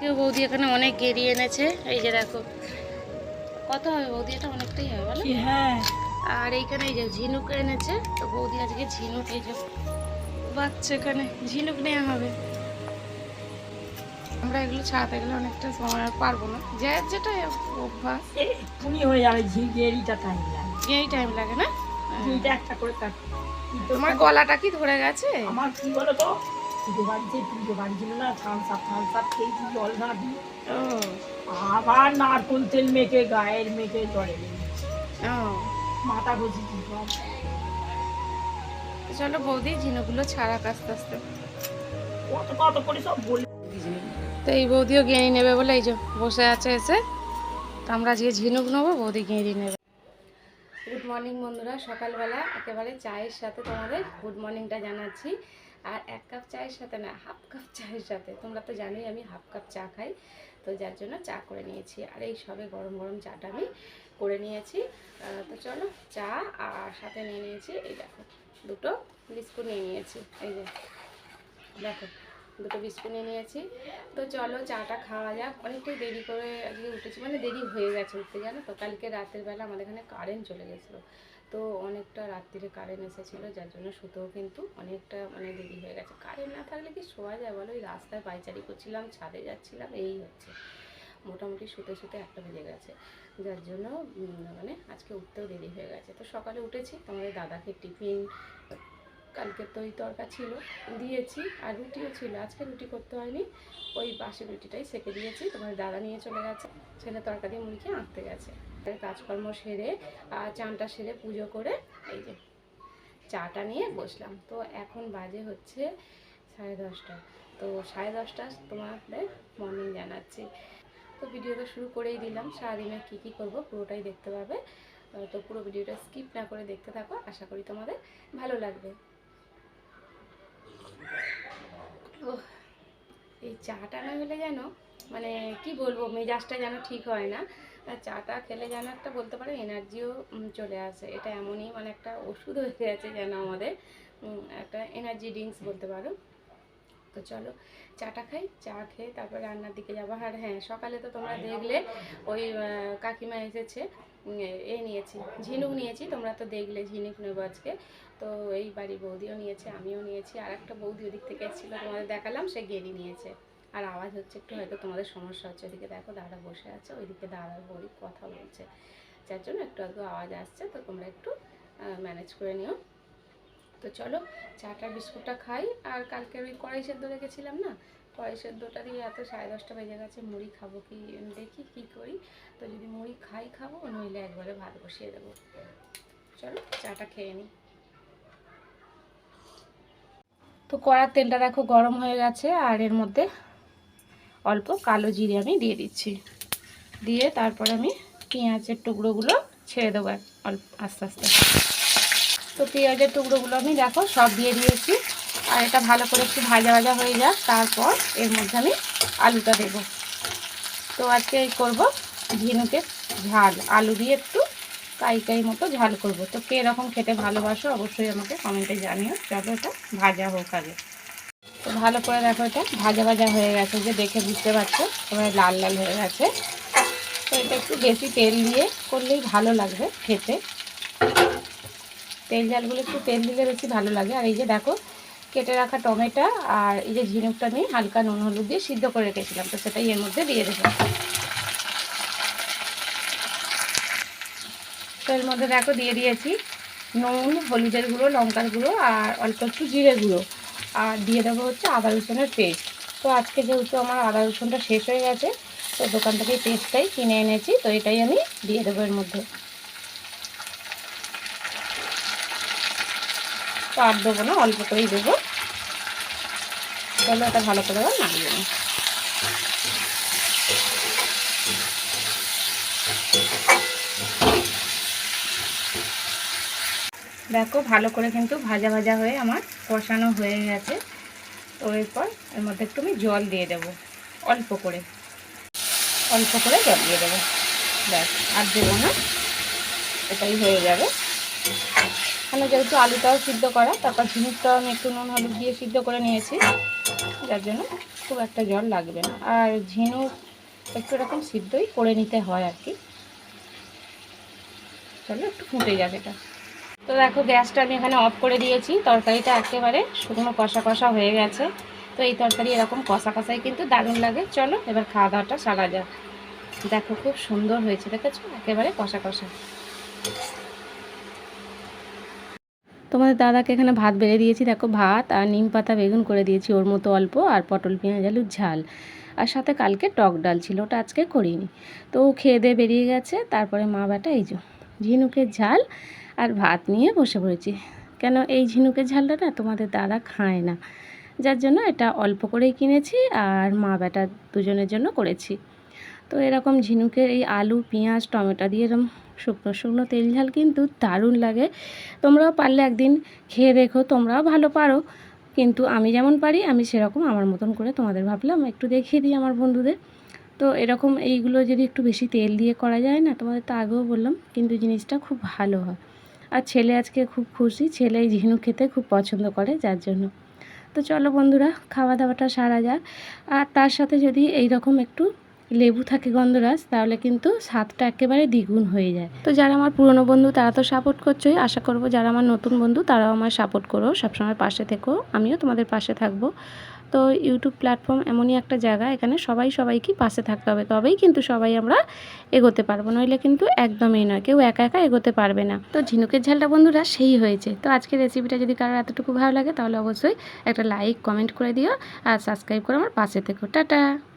কেউ বৌদি এখানে অনেক গেরিয়ে এনেছে। এই যে দেখো কত হবে বৌদি? এটা অনেকটাই হবে বলো। হ্যাঁ। আর এইখানে এই যে ঝিনুক এনেছে তো বৌদি আজকে ঝিনুক এই যে বাচ্চা এখানে ঝিনুক নেওয়া হবে। আমরা এগুলো ছাড়াতে গেলে অনেকটা সময় আর পারব না। যে যেটা অভ্যাস। তুমি হয়ে যাবে ঝিগেরিটা টাইম লাগে। এই টাইম লাগে না। একটা করে তোমার গলাটা কি ধরে গেছে? আমার কি বলো তো? পুজো বাড়িতে পুজো বাড়ি ছিল না থান সাপ থান সাপ খেয়েছি জল না দিই। আবার নারকোল তেল মেখে গায়ের মেখে জলে মাথা ঘষেছি সব চলো বৌদি ঝিনুকগুলো ছাড়াক আস্তে আস্তে। কত কত করে সব বলে তো এই বৌদিও গেঁড়ি নেবে বলে এই যে বসে আছে এসে। তো আমরা আজকে ঝিনুক নেব বৌদি গেঁড়ি নেবে। গুড মর্নিং বন্ধুরা সকালবেলা একেবারে চায়ের সাথে তোমাদের গুড মর্নিংটা জানাচ্ছি। আর এক কাপ চায়ের সাথে না, হাফ কাপ চায়ের সাথে। তোমরা তো জানোই আমি হাফ কাপ চা খাই, তো যার জন্য চা করে নিয়েছি। আর এই সবে গরম গরম চাটা আমি করে নিয়েছি। তো চলো চা আর সাথে নিয়ে নিয়েছি, এই দেখো, দুটো বিস্কুট নিয়ে নিয়েছি। এই যে, দেখো, দুটো বিস্কুট নিয়ে নিয়েছি। তো চলো চাটা খাওয়া যাক। অনেকটাই দেরি করে আজকে উঠেছি মানে দেরি হয়ে গেছে উঠতে, জানো তো? কালকে রাতের বেলা আমাদের এখানে কারেন্ট চলে গেছিল। তো অনেকটা রাত্রিরে কারেন্ট এসেছিল, যার জন্য শুতেও কিন্তু অনেকটা মানে দেরি হয়ে গেছে। কারেন্ট না থাকলে কি শোয়া যায় বলো? ওই রাস্তায় পাইচারি করছিলাম, ছাদে যাচ্ছিলাম, এই হচ্ছে। মোটামুটি শুতে শুতে একটা বেজে গেছে। যার জন্য মানে আজকে উঠতেও দেরি হয়ে গেছে। তো সকালে উঠেছি, তোমাদের দাদাকে টিফিন, কালকে তো ওই তরকা ছিল, দিয়েছি আর রুটিও ছিল। আজকে রুটি করতে হয়নি, ওই বাসি রুটিটাই সেকে দিয়েছি। তোমার দাদা নিয়ে চলে গেছে, ছেলে তরকা দিয়ে মুড়ি আনতে গেছে। কাজকর্ম সেরে চানটা সেরে পুজো করে এই যে চাটা নিয়ে বসলাম। তো এখন বাজে হচ্ছে সাড়ে দশটা। তো সাড়ে দশটা তোমাদের মর্নিং জানাচ্ছি। তো ভিডিওটা শুরু করেই দিলাম। সারাদিনে কী কী করব পুরোটাই দেখতে পাবে। তো পুরো ভিডিওটা স্কিপ না করে দেখতে থাকো। আশা করি তোমাদের ভালো লাগবে। ও এই চাটা না হলে যেন মানে কি বলব, মেজাজটা যেন ঠিক হয় না। আর চাটা খেলে যেন একটা বলতে পারো এনার্জিও চলে আসে। এটা এমনই মানে একটা ওষুধ হয়ে গেছে যেন আমাদের একটা এনার্জি ড্রিঙ্কস বলতে পারো। তো চলো, চাটা খাই, চা খেয়ে তারপর রান্নার দিকে যাব। আর হ্যাঁ সকালে তো তোমরা দেখলে ওই কাকিমা এসেছে এ নিয়েছি, ঝিনুক নিয়েছি, তোমরা তো দেখলে ঝিনুক নেব আজকে। তো এই বাড়ি বৌদিও নিয়েছে, আমিও নিয়েছি। আর একটা বৌদি ওদিক থেকে এসেছিল, তোমাদের দেখালাম, সে গেরি নিয়েছে। আর আওয়াজ হচ্ছে একটু হয়তো তোমাদের সমস্যা হচ্ছে, ওদিকে দেখো দাদা বসে আছে, ওইদিকে দাদার বৌদি কথা বলছে। যার জন্য একটু একটু আওয়াজ আসছে, তো তোমরা একটু ম্যানেজ করে নিও। তো চলো, চাটা, বিস্কুটটা খাই। আর কালকে ওই কড়াই সেদ্ধ রেখেছিলাম না, কড়াই সেদ্ধটা দিয়ে এত সাড়ে দশটা বেজে গেছে, মুড়ি খাব কি, দেখি কি করি। তো যদি মুড়ি খাই খাব, নইলে একবারে ভাত বসিয়ে দেবো। চলো, চাটা খেয়ে নিই। তো কড়ার তেলটা দেখো গরম হয়ে গেছে, আর এর মধ্যে অল্প কালো জিরে আমি দিয়ে দিচ্ছি। দিয়ে তারপর আমি পেঁয়াজের টুকরোগুলো ছেড়ে দেবো অল্প আস্তে আস্তে। তো পেঁয়াজের টুকরোগুলো আমি দেখো সব দিয়ে দিয়েছি। আর এটা ভালো করে একটু ভাজা ভাজা হয়ে যাক, তারপর এর মধ্যে আমি আলুটা দেব। তো আজকে এই করব ঝিনুকের ঝাল। আলু দিয়ে একটু কাই কাই মতো ঝাল করব। তো কে এরকম খেতে ভালোবাসো অবশ্যই আমাকে কমেন্টে জানিও। চলো এটা ভাজা হোক আগে। তো ভালো করে দেখো এটা, ভাজা ভাজা হয়ে গেছে, যে দেখে বুঝতে পারছ এবারে লাল লাল হয়ে গেছে। তো এটা একটু বেশি তেল দিয়ে করলেই ভালো লাগবে খেতে। তেল ঝালগুলো একটু তেল দিলে বেশি ভালো লাগে। আর এই যে দেখো, কেটে রাখা টমেটো আর এই যে ঝিনুকটা আমি হালকা নুন হলুদ দিয়ে সিদ্ধ করে রেখেছিলাম, তো সেটাই এর মধ্যে দিয়ে দেবো তো এর মধ্যে দেখো দিয়ে দিয়েছি নুন, হলুদের গুঁড়ো, লঙ্কার গুঁড়ো আর অল্প একটু জিরে গুঁড়ো। আর দিয়ে দেবো হচ্ছে আদা রসুনের পেস্ট তো আজকে যেহেতু আমার আদা রসুনটা শেষ হয়ে গেছে, তো দোকান থেকে পেস্টটাই কিনে এনেছি, তো এটাই আমি দিয়ে দেবো এর মধ্যে। তো আর দেবো না, অল্প করেই দেবো। তাহলে এটা ভালো করে এবার নামিয়ে নিই। দেখো, ভালো করে কিন্তু ভাজা ভাজা হয়ে আমার কষানো হয়ে গেছে। তো এরপর এর মধ্যে একটু আমি জল দিয়ে দেব, অল্প করে। অল্প করে জল দিয়ে দেবো। ব্যাস, আর দেবো না, এটাই হয়ে যাবে। এখানে যেহেতু আলুটাও সিদ্ধ করা, তারপর ঝিনুকটাও আমি একটু নুন, হলুদ দিয়ে সিদ্ধ করে নিয়েছি। যার জন্য খুব একটা জল লাগবে না। আর ঝিনুক একটু এরকম সিদ্ধই করে নিতে হয় আর কি। চলো, একটু ফুটে যাবে এটা। তো দেখো, গ্যাসটা আমি এখানে অফ করে দিয়েছি। তরকারিটা একেবারে শুকনো কষা কষা হয়ে গেছে। তো এই তরকারি এরকম কষা কষাই কিন্তু দারুণ লাগে। চলো, এবার খাওয়া দাওয়াটা সারা যাক। দেখো, খুব সুন্দর হয়েছে, দেখেছ? একেবারে কষা কষা। তোমাদের দাদাকে এখানে ভাত বেড়ে দিয়েছি। দেখো, ভাত আর নিম পাতা বেগুন করে দিয়েছি ওর মতো অল্প আর পটল, পেঁয়াজ, আলুর ঝাল। আর সাথে কালকে টক ডাল ছিল, ওটা আজকে করিনি। তো ও খেয়ে দিয়ে বেরিয়ে গেছে। তারপরে মা বেটা এই যে, ঝিনুকের ঝাল আর ভাত নিয়ে বসে পড়েছি। কেন এই ঝিনুকের ঝালটা না তোমাদের দাদা খায় না। যার জন্য এটা অল্প করেই কিনেছি আর মা বেটা দুজনের জন্য করেছি। তো এরকম ঝিনুকের এই আলু, পেঁয়াজ, টমেটো দিয়ে এরকম শুকনো শুকনো তেল ঝাল কিন্তু দারুণ লাগে। তোমরাও পারলে একদিন খেয়ে দেখো, তোমরাও ভালো পারো। কিন্তু আমি যেমন পারি, আমি সেরকম আমার মতন করে তোমাদের ভাবলাম একটু দেখিয়ে দিই আমার বন্ধুদের। তো এরকম এইগুলো যদি একটু বেশি তেল দিয়ে করা যায় না, তোমাদের তো আগেও বললাম, কিন্তু জিনিসটা খুব ভালো হয়। আর ছেলে আজকে খুব খুশি। ছেলে ঝিনুক খেতে খুব পছন্দ করে, যার জন্য। তো চলো বন্ধুরা খাওয়া দাওয়াটা সারা যাক। আর তার সাথে যদি এই রকম একটু লেবু থাকে গন্ধরাজ, তাহলে কিন্তু স্বাদটা একেবারে দ্বিগুণ হয়ে যায়। তো যারা আমার পুরনো বন্ধু, তারা তো সাপোর্ট করছোই। আশা করব যারা আমার নতুন বন্ধু, তারাও আমার সাপোর্ট করো। সবসময় পাশে থেকো। আমিও তোমাদের পাশে থাকব। তো ইউটিউব প্ল্যাটফর্ম এমনই একটা জায়গা, এখানে সবাই সবাইকে পাশে থাকতে হবে। তবেই কিন্তু সবাই আমরা এগোতে পারব, নইলে কিন্তু একদমই নয়, কেউ একা একা এগোতে পারবে না। তো ঝিনুকের ঝালটা বন্ধুরা সেই হয়েছে। তো আজকের রেসিপিটা যদি কারোর এতটুকু ভালো লাগে তাহলে অবশ্যই একটা লাইক কমেন্ট করে দিও আর সাবস্ক্রাইব করে আমার পাশে থেকো। টাটা!